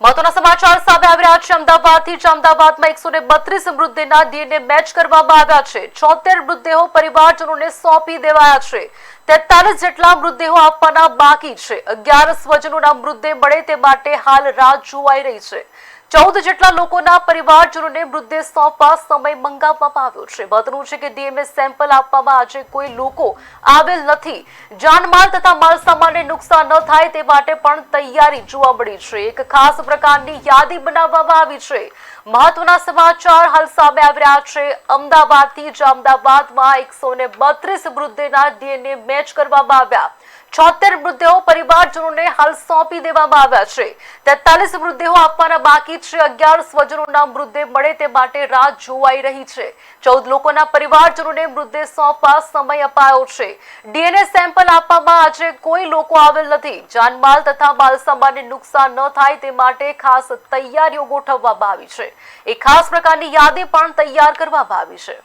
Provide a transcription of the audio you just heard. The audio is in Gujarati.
મહત્વના સમાચાર સામે આવી છે. અમદાવાદથી જ અમદાવાદમાં એકસો ને બત્રીસ મૃતદેહના ડીએનએ મેચ કરવામાં આવ્યા છે. છોતેર મૃતદેહો પરિવારજનોને સોંપી દેવાયા છે. તેતાલીસ જેટલા મૃતદેહો આપવાના બાકી છે. અગિયાર સ્વજનોના મૃતદેહ મળે તે માટે હાલ રાહ જોવાઈ રહી છે. ચૌદ જેટલા લોકોના પરિવારજનોને મૃતદેહ સોંપવા સમય મંગાવવામાં આવ્યો છે. વધનું છે કે ડીએમએ સેમ્પલ આપવામાં આજે કોઈ લોકો આવેલ નથી. જાનમાલ તથા માલસામાનને નુકસાન ન થાય તે માટે પણ તૈયારી જોવા મળી છે. એક ખાસ પ્રકારની યાદી બનાવવામાં આવી છે. મહત્વના સમાચાર હાલ સામે આવી રહ્યા છે. અમદાવાદથી જ અમદાવાદમાં એકસો ને બત્રીસ મૃતદેહના ડીએનએ મેચ કરવામાં આવ્યા. છોતેર મૃતદેહો પરિવારજનોને હાલ સોંપી દેવામાં આવ્યા છે. તેતાલીસ મૃતદેહો આપવાના બાકી છે અગિયાર સ્વજનોના મૃતદેહ મળે તે માટે રાહ જોવાઈ રહી છે. ચૌદ લોકોના પરિવારજનોને મૃતદેહ સોંપવા સમય અપાયો છે. ડીએનએ સેમ્પલ આપવામાં આજે કોઈ લોકો આવેલ નથી. જાનમાલ તથા માલસામાનને નુકસાન ન થાય તે માટે ખાસ તૈયારીઓ ગોઠવવામાં આવી છે. એક ખાસ પ્રકારની યાદી પણ તૈયાર કરવામાં આવી છે.